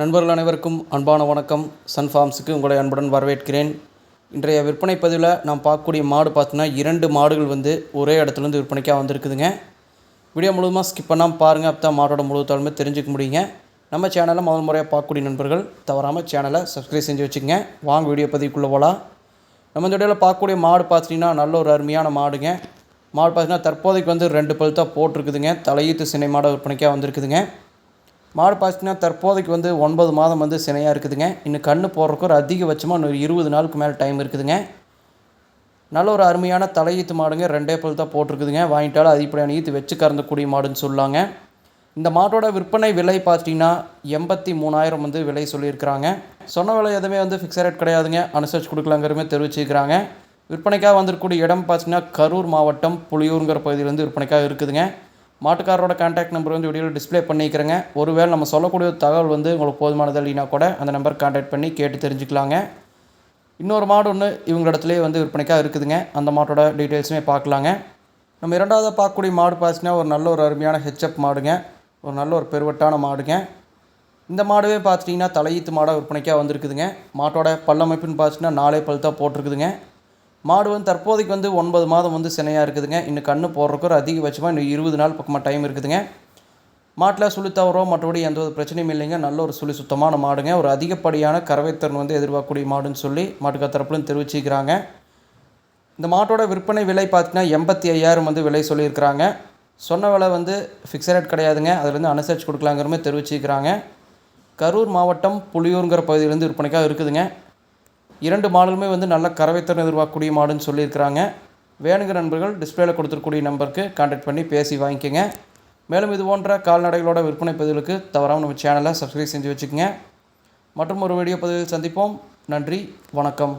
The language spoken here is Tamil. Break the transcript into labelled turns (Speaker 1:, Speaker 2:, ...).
Speaker 1: நண்பர்கள் அனைவருக்கும் அன்பான வணக்கம். சன் ஃபார்ம்ஸுக்கு உங்களை அன்புடன் வரவேற்கிறேன். இன்றைய விற்பனை பதிவில் நாம் பார்க்கக்கூடிய மாடு பார்த்தீங்கன்னா இரண்டு மாடுகள் வந்து ஒரே இடத்துலேருந்து விற்பனைக்காக வந்திருக்குதுங்க. வீடியோ முழுவதுமாக ஸ்கிப் பண்ணாமல் பாருங்கள் அப்போ தான் மாட்டோட முழு தகவலுமே தெரிஞ்சுக்க முடியுங்க. நம்ம சேனலை முதல் முறையாக பார்க்கக்கூடிய நண்பர்கள் தவறாமல் சேனலை சப்ஸ்கிரைப் செஞ்சு வச்சுக்கோங்க. வாங்க வீடியோ பதிவுக்குள்ளே போகலாம் நம்ம இந்த வீடியோவில் பார்க்கக்கூடிய மாடு பார்த்தீங்கன்னா நல்ல ஒரு அருமையான மாடுங்க. மாடு பார்த்தீங்கன்னா தற்போதைக்கு வந்து ரெண்டு பல் தான் போட்டிருக்குதுங்க. தலையீத்து சினை மாடு விற்பனைக்காக வந்திருக்குதுங்க. மாடு பார்த்தீங்கன்னா தற்போதைக்கு வந்து ஒன்பது மாதம் வந்து சினையாக இருக்குதுங்க. இன்னும் கண்ணு போடுறதுக்கு ஒரு அதிகபட்சமாக இன்னொரு இருபது நாளுக்கு மேலே டைம் இருக்குதுங்க. நல்ல ஒரு அருமையான தலையீத்து மாடுங்க. ரெண்டே பல் தான் போட்டிருக்குதுங்க. வாங்கிட்டாலும் அதிகப்படியான ஈத்து வச்சு கறந்தக்கூடிய மாடுன்னு சொல்லாங்க. இந்த மாட்டோட விற்பனை விலை பார்த்தீங்கன்னா எண்பத்தி மூணாயிரம் வந்து விலை சொல்லியிருக்கிறாங்க. சொன்ன விலை எதுவுமே வந்து ஃபிக்ஸட் ரேட் கிடையாதுங்க. அனுசரிச்சு கொடுக்கலாங்கிறமே தெரிவிச்சிருக்கிறாங்க. விற்பனைக்காக வந்திருக்கக்கூடிய இடம் பார்த்தீங்கன்னா கரூர் மாவட்டம் புளியூருங்கிற பகுதியிலேருந்து விற்பனைக்காக இருக்குதுங்க. மாட்டுக்காரரோட கான்டாக்ட் நம்பர் வந்து வீடியோவில் டிஸ்ப்ளே பண்ணிக்கிறேங்க. ஒருவேளை நம்ம சொல்லக்கூடிய தகவல் வந்து உங்களுக்கு போதுமானது இல்லைனா கூட அந்த நம்பர் கான்டாக்ட் பண்ணி கேட்டு தெரிஞ்சுக்கலாங்க. இன்னொரு மாடு ஒன்று இவங்க இடத்துலையே வந்து விற்பனைக்காக இருக்குதுங்க. அந்த மாட்டோட டீட்டெயில்ஸுமே பார்க்கலாங்க. நம்ம இரண்டாவது பார்க்கக்கூடிய மாடு பார்த்தீங்கன்னா ஒரு நல்ல ஒரு அருமையான ஹெச்எப் மாடுங்க. ஒரு நல்ல ஒரு பெருவட்டான மாடுங்க. இந்த மாடுவே பார்த்துட்டிங்கன்னா தலையீத்து மாடாக விற்பனைக்காக வந்திருக்குதுங்க. மாட்டோட பல்லமைப்புன்னு பார்த்துட்டிங்கன்னா நாலே பல் தான் போட்டிருக்குதுங்க. மாடு வந்து தற்போதைக்கு வந்து ஒன்பது மாதம் வந்து சினையாக இருக்குதுங்க. இன்னும் கண்ணு போடுறக்கு ஒரு அதிகபட்சமாக இன்னும் இருபது நாள் பக்கமாக டைம் இருக்குதுங்க. மாட்டில் சுழி தவறோ மற்றபடி எந்த ஒரு பிரச்சனையும் இல்லைங்க. நல்ல ஒரு சுழி சுத்தமான மாடுங்க. ஒரு அதிகப்படியான கறவைத்திறன் வந்து எதிர்பார்க்கக்கூடிய மாடுன்னு சொல்லி மாட்டுக்கா தரப்புலையும் தெரிவிச்சுக்கிறாங்க இந்த மாட்டோட விற்பனை விலை பார்த்தீங்கன்னா எண்பத்தி ஐயாயிரம் வந்து விலை சொல்லியிருக்கிறாங்க. சொன்ன விலை வந்து ஃபிக்ஸட் ரேட் கிடையாதுங்க. அதுலேருந்து அனுசரிச்சு கொடுக்கலாங்கிற மாதிரி கரூர் மாவட்டம் புளியூருங்கிற பகுதியிலேருந்து விற்பனைக்காக இருக்குதுங்க. இரண்டு மாடலுமே வந்து நல்ல கறவைத்திறன் எதிர்பார்க்கக்கூடிய மாடுன்னு சொல்லியிருக்கிறாங்க. வேணுங்கிற நண்பர்கள் டிஸ்பிளேல கொடுத்துருக்கூடிய நம்பருக்கு கான்டாக்ட் பண்ணி பேசி வாங்கிக்கோங்க. மேலும் இது போன்ற கால்நடைகளோட விற்பனை பதிவுகளுக்கு தவறாமல் நம்ம சேனலை சப்ஸ்கிரைப் செஞ்சு வச்சுக்கோங்க. மற்றும் ஒரு வீடியோ பதிவில் சந்திப்போம். நன்றி வணக்கம்.